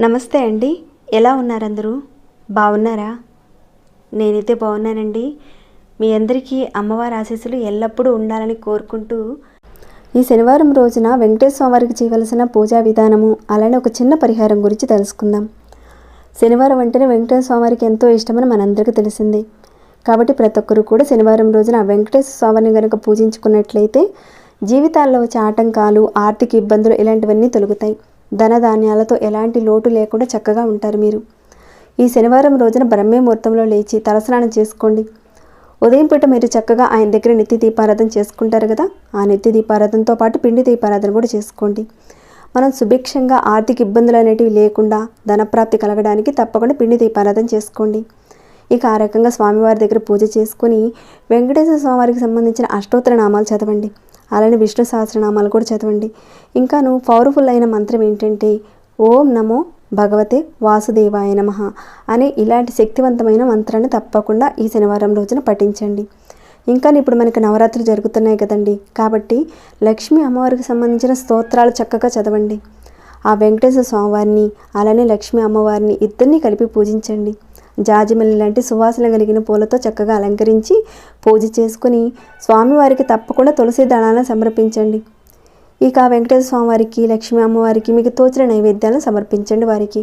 నమస్తే అండి. ఎలా ఉన్నారు అందరూ బాగున్నారా? నేనైతే బాగున్నానండి. మీ అందరికీ అమ్మవారి ఆశీస్సులు ఎల్లప్పుడూ ఉండాలని కోరుకుంటూ ఈ శనివారం రోజున వెంకటేశ్వర స్వామివారికి చేయవలసిన పూజా విధానము అలానే ఒక చిన్న పరిహారం గురించి తెలుసుకుందాం. శనివారం అంటేనే వెంకటేశ్వర స్వామివారికి ఎంతో ఇష్టమని మనందరికీ తెలిసిందే. కాబట్టి ప్రతి ఒక్కరు కూడా శనివారం రోజున వెంకటేశ్వర స్వామిని కనుక పూజించుకున్నట్లయితే జీవితాల్లో వచ్చే ఆటంకాలు ఆర్థిక ఇబ్బందులు ఇలాంటివన్నీ తొలుగుతాయి. ధనధాన్యాలతో ఎలాంటి లోటు లేకుండా చక్కగా ఉంటారు మీరు. ఈ శనివారం రోజున బ్రహ్మే ముహూర్తంలో లేచి తలస్నానం చేసుకోండి. ఉదయం పూట మీరు చక్కగా ఆయన దగ్గర నిత్య దీపారాధన చేసుకుంటారు కదా ఆ నిత్య దీపారాధనతో పాటు పిండి దీపారాధన కూడా చేసుకోండి. మనం సుభిక్షంగా ఆర్థిక ఇబ్బందులు అనేటివి లేకుండా ధనప్రాప్తి కలగడానికి తప్పకుండా పిండి దీపారాధన చేసుకోండి. ఇక ఆ రకంగా స్వామివారి దగ్గర పూజ చేసుకుని వెంకటేశ్వర స్వామివారికి సంబంధించిన అష్టోత్తర నామాలు చదవండి. అలానే విష్ణు సహస్రనామాలు కూడా చదవండి. ఇంకాను పవర్ఫుల్ అయిన మంత్రం ఏంటంటే ఓం నమో భగవతే వాసుదేవాయ నమ అనే ఇలాంటి శక్తివంతమైన మంత్రాన్ని తప్పకుండా ఈ శనివారం రోజున పఠించండి. ఇంకా ఇప్పుడు మనకి నవరాత్రులు జరుగుతున్నాయి కదండి. కాబట్టి లక్ష్మీ అమ్మవారికి సంబంధించిన స్తోత్రాలు చక్కగా చదవండి. ఆ వెంకటేశ్వర స్వామివారిని అలానే లక్ష్మీ అమ్మవారిని ఇద్దరిని కలిపి పూజించండి. జాజిమల్లి లాంటి సువాసన కలిగిన పూలతో చక్కగా అలంకరించి పూజ చేసుకుని స్వామివారికి తప్పకుండా తులసి దళాలను సమర్పించండి. ఇక వెంకటేశ్వర స్వామివారికి లక్ష్మీ అమ్మవారికి మీకు తోచిన నైవేద్యాలను సమర్పించండి వారికి.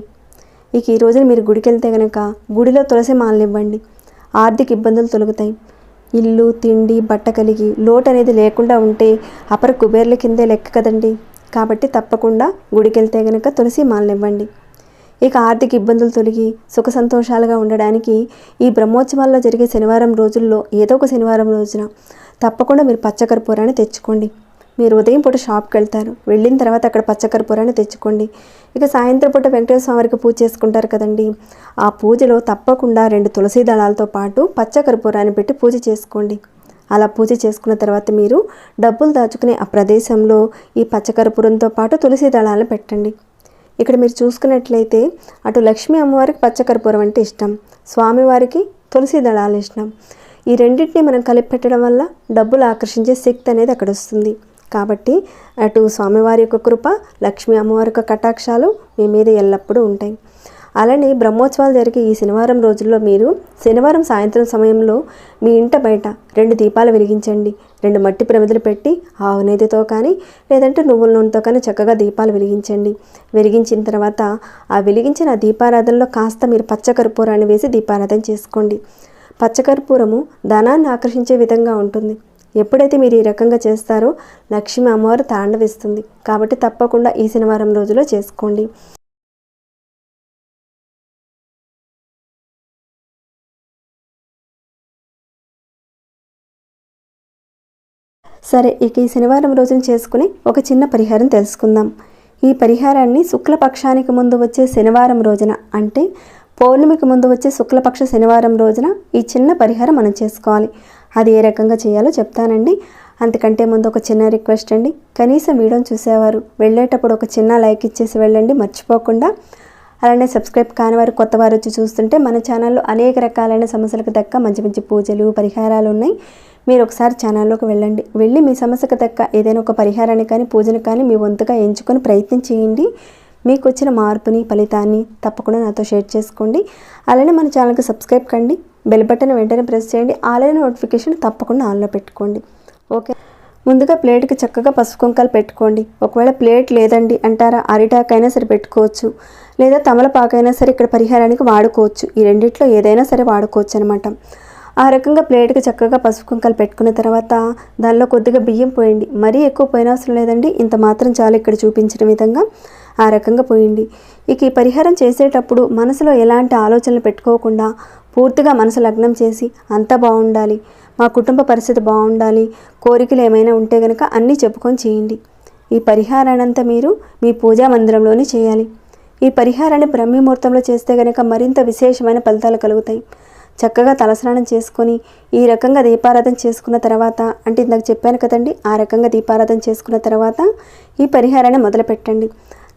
ఇక ఈ రోజున మీరు గుడికి వెళ్తే కనుక గుడిలో తులసి మాలనివ్వండి ఆర్థిక ఇబ్బందులు తొలగుతాయి. ఇల్లు తిండి బట్ట కలిగి లోటు అనేది లేకుండా ఉంటే అపర కుబేర్ల కిందే లెక్క కదండి. కాబట్టి తప్పకుండా గుడికి వెళ్తే కనుక తులసి మాలనివ్వండి ఇక ఆర్థిక ఇబ్బందులు తొలగి సుఖ సంతోషాలుగా ఉండడానికి ఈ బ్రహ్మోత్సవాల్లో జరిగే శనివారం రోజుల్లో ఏదో ఒక శనివారం రోజున తప్పకుండా మీరు పచ్చకర్పూరాన్ని తెచ్చుకోండి. మీరు ఉదయం పూట షాప్కి వెళ్తారు. వెళ్ళిన తర్వాత అక్కడ పచ్చకర్పూరాన్ని తెచ్చుకోండి. ఇక సాయంత్రం పూట వెంకటేశ్వర స్వామికి పూజ చేసుకుంటారు కదండి. ఆ పూజలో తప్పకుండా రెండు తులసి దళాలతో పాటు పచ్చకర్పూరాన్ని పెట్టి పూజ చేసుకోండి. అలా పూజ చేసుకున్న తర్వాత మీరు డబ్బులు దాచుకునే ఆ ప్రదేశంలో ఈ పచ్చకర్పూరంతో పాటు తులసి దళాలను పెట్టండి. ఇక్కడ మీరు చూసుకున్నట్లయితే అటు లక్ష్మీ అమ్మవారికి పచ్చకర్పూరం అంటే ఇష్టం స్వామివారికి తులసి దళాలు ఇష్టం. ఈ రెండింటిని మనం కలిపి పెట్టడం వల్ల డబ్బులు ఆకర్షించే శక్తి అనేది అక్కడ వస్తుంది. కాబట్టి అటు స్వామివారి యొక్క కృప లక్ష్మీ అమ్మవారి యొక్క కటాక్షాలు మీ మీద ఎల్లప్పుడూ ఉంటాయి. అలానే బ్రహ్మోత్సవాలు జరిగే ఈ శనివారం రోజుల్లో మీరు శనివారం సాయంత్రం సమయంలో మీ ఇంట బయట రెండు దీపాలు వెలిగించండి. రెండు మట్టి ప్రమిదలు పెట్టి ఆవు నేతితో కానీ లేదంటే నువ్వుల నూనెతో కానీ చక్కగా దీపాలు వెలిగించండి. వెలిగించిన తర్వాత ఆ వెలిగించిన దీపారాధనలో కాస్త మీరు పచ్చకర్పూరాన్ని వేసి దీపారాధన చేసుకోండి. పచ్చకర్పూరము ధనాన్ని ఆకర్షించే విధంగా ఉంటుంది. ఎప్పుడైతే మీరు ఈ రకంగా చేస్తారో లక్ష్మీ అమ్మవారు తాండవిస్తుంది. కాబట్టి తప్పకుండా ఈ శనివారం రోజులో చేసుకోండి. సరే ఇక ఈ శనివారం రోజున చేసుకుని ఒక చిన్న పరిహారం తెలుసుకుందాం. ఈ పరిహారాన్ని శుక్లపక్షానికి ముందు వచ్చే శనివారం రోజున అంటే పౌర్ణమికి ముందు వచ్చే శుక్లపక్ష శనివారం రోజున ఈ చిన్న పరిహారం మనం చేసుకోవాలి. అది ఏ రకంగా చేయాలో చెప్తానండి. అంతకంటే ముందు ఒక చిన్న రిక్వెస్ట్ అండి. కనీసం వీడియోని చూసేవారు. వెళ్ళేటప్పుడు ఒక చిన్న లైక్ ఇచ్చేసి వెళ్ళండి మర్చిపోకుండా. అలానే సబ్స్క్రైబ్ కాని వారు కొత్త వారు వచ్చి చూస్తుంటే మన ఛానల్లో అనేక రకాలైన సమస్యలకు దక్క మంచి మంచి పూజలు పరిహారాలు ఉన్నాయి. మీరు ఒకసారి ఛానల్లోకి వెళ్ళండి. వెళ్ళి మీ సమస్యకు తక్క ఏదైనా ఒక పరిహారాన్ని కానీ పూజను కానీ మీ వంతుగా ఎంచుకొని ప్రయత్నం చేయండి. మీకు వచ్చిన మార్పుని ఫలితాన్ని తప్పకుండా నాతో షేర్ చేసుకోండి. అలానే మన ఛానల్కి సబ్స్క్రైబ్ కండి. బెల్ బటన్ వెంటనే ప్రెస్ చేయండి. ఆన్లైన్ నోటిఫికేషన్ తప్పకుండా ఆన్లో పెట్టుకోండి. ఓకే? ముందుగా ప్లేట్కి చక్కగా పసుపు కుంకాలు పెట్టుకోండి. ఒకవేళ ప్లేట్ లేదండి అంటారా అరిటాకైనా సరే పెట్టుకోవచ్చు. లేదా తమలపాకైనా సరే ఇక్కడ పరిహారానికి వాడుకోవచ్చు. ఈ రెండిట్లో ఏదైనా సరే వాడుకోవచ్చు అనమాట ఆ రకంగా ప్లేట్కి చక్కగా పసుపు కుంకాలు పెట్టుకున్న తర్వాత దానిలో కొద్దిగా బియ్యం పోయండి. మరీ ఎక్కువ పోయినవసరం లేదండి. ఇంత మాత్రం చాలు ఇక్కడ చూపించిన విధంగా ఆ రకంగా పోయింది ఇక ఈ పరిహారం చేసేటప్పుడు మనసులో ఎలాంటి ఆలోచనలు పెట్టుకోకుండా పూర్తిగా మనసు లగ్నం చేసి అంతా బాగుండాలి మా కుటుంబ పరిస్థితి బాగుండాలి కోరికలు ఏమైనా ఉంటే కనుక అన్నీ చెప్పుకొని చేయండి. ఈ పరిహారానంతా మీరు మీ పూజా మందిరంలోనే చేయాలి. ఈ పరిహారాన్ని బ్రహ్మముహూర్తంలో చేస్తే కనుక మరింత విశేషమైన ఫలితాలు కలుగుతాయి. చక్కగా తలస్నానం చేసుకొని ఈ రకంగా దీపారాధన చేసుకున్న తర్వాత అంటే ఇందాక చెప్పాను కదండి ఆ రకంగా దీపారాధన చేసుకున్న తర్వాత ఈ పరిహారాన్ని మొదలు పెట్టండి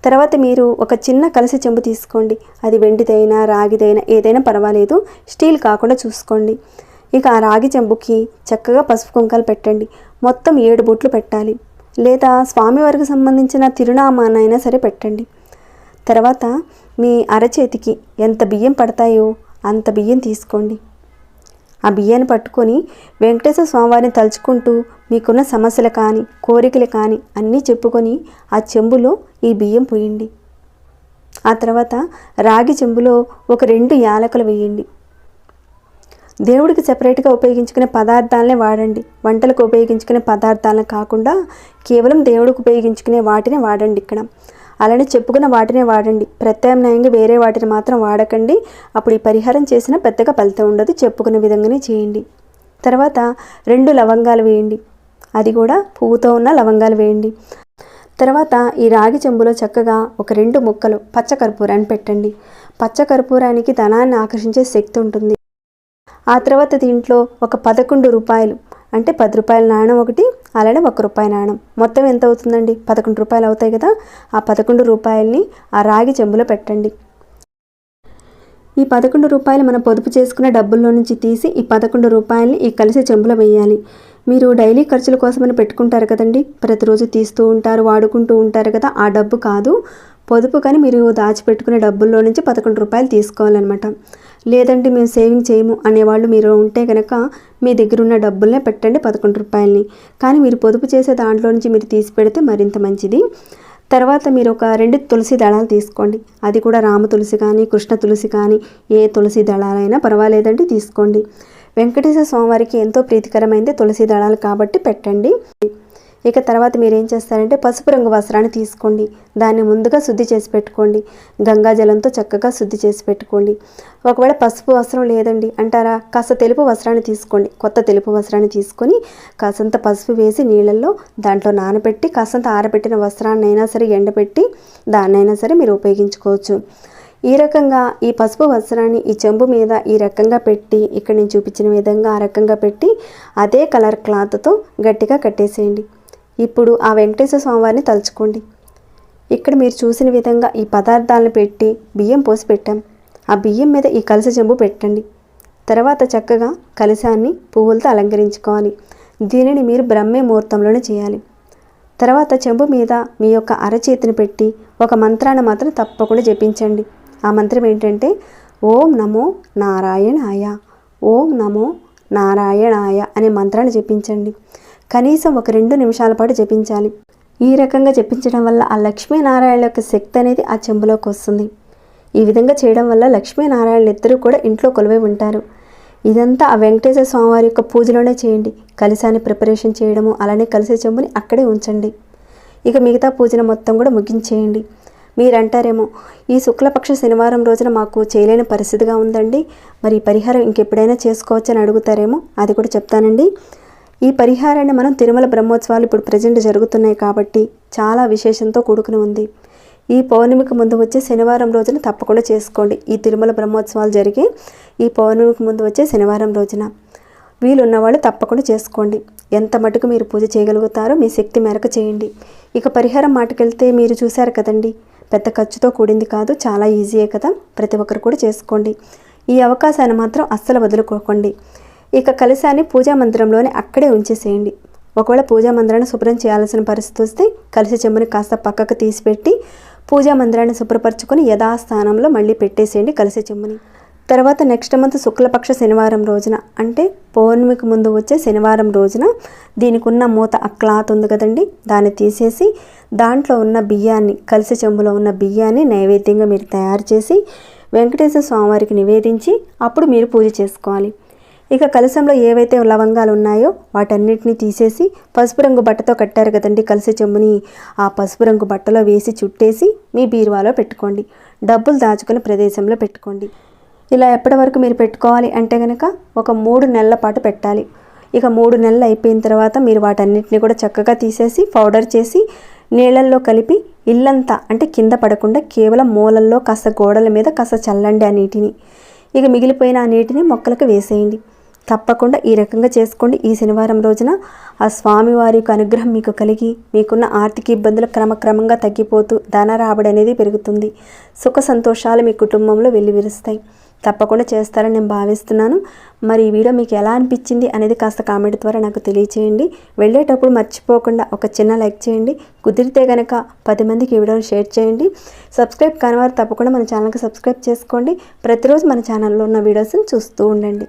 తర్వాత మీరు ఒక చిన్న కలసి చెంబు తీసుకోండి. అది వెండిదైనా రాగిదైనా ఏదైనా పర్వాలేదు. స్టీల్ కాకుండా చూసుకోండి. ఇక ఆ రాగి చెంబుకి చక్కగా పసుపు కుంకాలు పెట్టండి. మొత్తం ఏడు బొట్లు పెట్టాలి. లేదా స్వామివారికి సంబంధించిన తిరునామానైనా సరే పెట్టండి. తర్వాత మీ అరచేతికి ఎంత బియ్యం పడతాయో అంత బియ్యం తీసుకోండి. ఆ బియ్యాన్ని పట్టుకొని వెంకటేశ్వర స్వామివారిని తలుచుకుంటూ మీకున్న సమస్యలు కానీ కోరికలు కానీ అన్నీ చెప్పుకొని ఆ చెంబులో ఈ బియ్యం పోయండి. ఆ తర్వాత రాగి చెంబులో ఒక రెండు యాలకులు వేయండి. దేవుడికి సెపరేట్గా ఉపయోగించుకునే పదార్థాలనే వాడండి. వంటలకు ఉపయోగించుకునే పదార్థాలను కాకుండా కేవలం దేవుడికి ఉపయోగించుకునే వాటిని వాడండి ఇక్కడ. అలానే చెప్పుకున్న వాటినే వాడండి. ప్రత్యామ్నాయంగా వేరే వాటిని మాత్రం వాడకండి. అప్పుడు ఈ పరిహారం చేసినా పెద్దగా ఫలితం ఉండదు. చెప్పుకునే విధంగానే చేయండి. తర్వాత రెండు లవంగాలు వేయండి. అది కూడా పువ్వుతో ఉన్న లవంగాలు వేయండి. తర్వాత ఈ రాగి చెంబులో చక్కగా ఒక రెండు ముక్కలు పచ్చకర్పూరాన్ని పెట్టండి. పచ్చకర్పూరానికి ధనాన్ని ఆకర్షించే శక్తి ఉంటుంది. ఆ తర్వాత దీంట్లో ఒక పదకొండు రూపాయలు అంటే పది రూపాయల నాణం ఒకటి అలానే ఒక రూపాయి నాణం. మొత్తం ఎంత అవుతుందండి? పదకొండు రూపాయలు అవుతాయి కదా? ఆ పదకొండు రూపాయలని ఆ రాగి చెంబులో పెట్టండి. ఈ పదకొండు రూపాయలు మనం పొదుపు చేసుకున్న డబ్బుల్లో నుంచి తీసి ఈ పదకొండు రూపాయలని ఈ కలిసి చెంబులో వేయాలి మీరు డైలీ ఖర్చుల కోసమని పెట్టుకుంటారు కదండి? ప్రతిరోజు తీస్తూ ఉంటారు వాడుకుంటూ ఉంటారు కదా? ఆ డబ్బు కాదు. పొదుపు కానీ మీరు దాచిపెట్టుకునే డబ్బుల్లో నుంచి పదకొండు రూపాయలు తీసుకోవాలన్నమాట. లేదంటే మేము సేవింగ్ చేయము అనేవాళ్ళు మీరు ఉంటే కనుక మీ దగ్గర ఉన్న డబ్బులనే పెట్టండి పదకొండు రూపాయలని. కానీ మీరు పొదుపు చేసే దాంట్లో నుంచి మీరు తీసి పెడితే మరింత మంచిది. తర్వాత మీరు ఒక రెండు తులసి దళాలు తీసుకోండి. అది కూడా రామ తులసి కానీ కృష్ణ తులసి కానీ ఏ తులసి దళాలైనా పర్వాలేదండి తీసుకోండి. వెంకటేశ్వర స్వామివారికి ఎంతో ప్రీతికరమైనది తులసి దళాలు కాబట్టి పెట్టండి. ఇక తర్వాత మీరు ఏం చేస్తారంటే పసుపు రంగు వస్త్రాన్ని తీసుకోండి. దాన్ని ముందుగా శుద్ధి చేసి పెట్టుకోండి. గంగా జలంతో చక్కగా శుద్ధి చేసి పెట్టుకోండి. ఒకవేళ పసుపు వస్త్రం లేదండి అంటారా? కాస్త తెలుపు వస్త్రాన్ని తీసుకోండి. కొత్త తెలుపు వస్త్రాన్ని తీసుకొని కాసంత పసుపు వేసి నీళ్ళల్లో దాంట్లో నానబెట్టి కాసంత ఆరబెట్టిన వస్త్రాన్ని అయినా సరే ఎండబెట్టి దాన్నైనా సరే మీరు ఉపయోగించుకోవచ్చు. ఈ రకంగా ఈ పసుపు వస్త్రాన్ని ఈ చెంబు మీద ఈ రకంగా పెట్టి ఇక్కడ నేను చూపించిన విధంగా ఆ రకంగా పెట్టి అదే కలర్ క్లాత్తో గట్టిగా కట్టేసేయండి. ఇప్పుడు ఆ వెంకటేశ్వర స్వామివారిని తలుచుకోండి. ఇక్కడ మీరు చూసిన విధంగా ఈ పదార్థాలను పెట్టి బియ్యం పోసి పెట్టాం. ఆ బియ్యం మీద ఈ కలస చెంబు పెట్టండి. తర్వాత చక్కగా కలశాన్ని పువ్వులతో అలంకరించుకోవాలి. దీనిని మీరు బ్రహ్మే ముహూర్తంలోనే చేయాలి. తర్వాత చెంబు మీద మీ యొక్క అరచేతిని పెట్టి ఒక మంత్రాన్ని మాత్రం తప్పకుండా జపించండి. ఆ మంత్రం ఏంటంటే ఓం నమో నారాయణాయ ఓం నమో నారాయణాయ అనే మంత్రాన్ని జపించండి. కనీసం ఒక రెండు నిమిషాల పాటు జపించాలి. ఈ రకంగా జపించడం వల్ల ఆ లక్ష్మీనారాయణ యొక్క శక్తి అనేది ఆ చెంబులోకి వస్తుంది. ఈ విధంగా చేయడం వల్ల లక్ష్మీనారాయణ ఇద్దరు కూడా ఇంట్లో కొలువై ఉంటారు. ఇదంతా ఆ వెంకటేశ్వర స్వామివారి యొక్క పూజలోనే చేయండి. కలిసాన్ని ప్రిపరేషన్ చేయడము అలానే కలిసే చెంబుని అక్కడే ఉంచండి. ఇక మిగతా పూజను మొత్తం కూడా ముగించేయండి. మీరంటారేమో ఈ శుక్లపక్ష శనివారం రోజున మాకు చేయలేని పరిస్థితిగా ఉందండి. మరి పరిహారం ఇంకెప్పుడైనా చేసుకోవచ్చని అడుగుతారేమో అది కూడా చెప్తానండి. ఈ పరిహారాన్ని మనం తిరుమల బ్రహ్మోత్సవాలు ఇప్పుడు ప్రజెంట్ జరుగుతున్నాయి కాబట్టి చాలా విశేషంతో కూడుకుని ఉంది. ఈ పౌర్ణమికి ముందు వచ్చే శనివారం రోజున తప్పకుండా చేసుకోండి. ఈ తిరుమల బ్రహ్మోత్సవాలు జరిగే ఈ పౌర్ణమికి ముందు వచ్చే శనివారం రోజున వీలున్న వాళ్ళు తప్పకుండా చేసుకోండి. ఎంత మటుకు మీరు పూజ చేయగలుగుతారో మీ శక్తి మేరకు చేయండి. ఇక పరిహారం మాటకెళ్తే మీరు చూశారు కదండి. పెద్ద ఖర్చుతో కూడింది కాదు చాలా ఈజీయే కదా. ప్రతి ఒక్కరు కూడా చేసుకోండి. ఈ అవకాశాన్ని మాత్రం అస్సలు వదులుకోకండి. ఇక కలశాన్ని పూజా మందిరంలోనే అక్కడే ఉంచేసేయండి. ఒకవేళ పూజా మందిరాన్ని శుభ్రం చేయాల్సిన పరిస్థితి వస్తే కలిసి చెంబుని కాస్త పక్కకు తీసిపెట్టి పూజా మందిరాన్ని శుభ్రపరచుకొని యథాస్థానంలో మళ్ళీ పెట్టేసేయండి కలిసి చెంబుని. తర్వాత నెక్స్ట్ మంత్ శుక్లపక్ష శనివారం రోజున అంటే పౌర్ణమికి ముందు వచ్చే శనివారం రోజున దీనికి ఉన్న మూత అక్లాత్ క్లాత్ ఉంది కదండి దాన్ని తీసేసి దాంట్లో ఉన్న బియ్యాన్ని కలిసి చెంబులో ఉన్న బియ్యాన్ని నైవేద్యంగా మీరు తయారు చేసి వెంకటేశ్వర స్వామివారికి నివేదించి అప్పుడు మీరు పూజ చేసుకోవాలి. ఇక కలశంలో ఏవైతే లవంగాలు ఉన్నాయో వాటన్నిటిని తీసేసి పసుపు రంగు బట్టతో కట్టారు కదండి కలిసి చెమ్ముని ఆ పసుపు రంగు బట్టలో వేసి చుట్టేసి మీ బీరువాలో పెట్టుకోండి. డబ్బులు దాచుకునే ప్రదేశంలో పెట్టుకోండి. ఇలా ఎప్పటి వరకు మీరు పెట్టుకోవాలి అంటే కనుక ఒక మూడు నెలల పాటు పెట్టాలి. ఇక మూడు నెలలు అయిపోయిన తర్వాత మీరు వాటన్నిటిని కూడా చక్కగా తీసేసి పౌడర్ చేసి నీళ్ళల్లో కలిపి ఇల్లంతా అంటే కింద పడకుండా కేవలం మూలల్లో కాస్త గోడల మీద కాస్త చల్లండి ఆ నీటిని. ఇక మిగిలిపోయిన ఆ నీటిని మొక్కలకు వేసేయండి. తప్పకుండా ఈ రకంగా చేసుకోండి. ఈ శనివారం రోజున ఆ స్వామివారి యొక్క అనుగ్రహం మీకు కలిగి మీకున్న ఆర్థిక ఇబ్బందులు క్రమక్రమంగా తగ్గిపోతూ ధన రాబడి అనేది పెరుగుతుంది. సుఖ సంతోషాలు మీ కుటుంబంలో వెల్లివిరుస్తాయి. తప్పకుండా చేస్తారని నేను భావిస్తున్నాను. మరి ఈ వీడియో మీకు ఎలా అనిపించింది అనేది కాస్త కామెంట్ ద్వారా నాకు తెలియచేయండి. వెళ్ళేటప్పుడు మర్చిపోకుండా ఒక చిన్న లైక్ చేయండి. కుదిరితే కనుక పది మందికి ఈ వీడియోని షేర్ చేయండి. సబ్స్క్రైబ్ కానివారు తప్పకుండా మన ఛానల్కి సబ్స్క్రైబ్ చేసుకోండి. ప్రతిరోజు మన ఛానల్లో ఉన్న వీడియోస్ని చూస్తూ ఉండండి.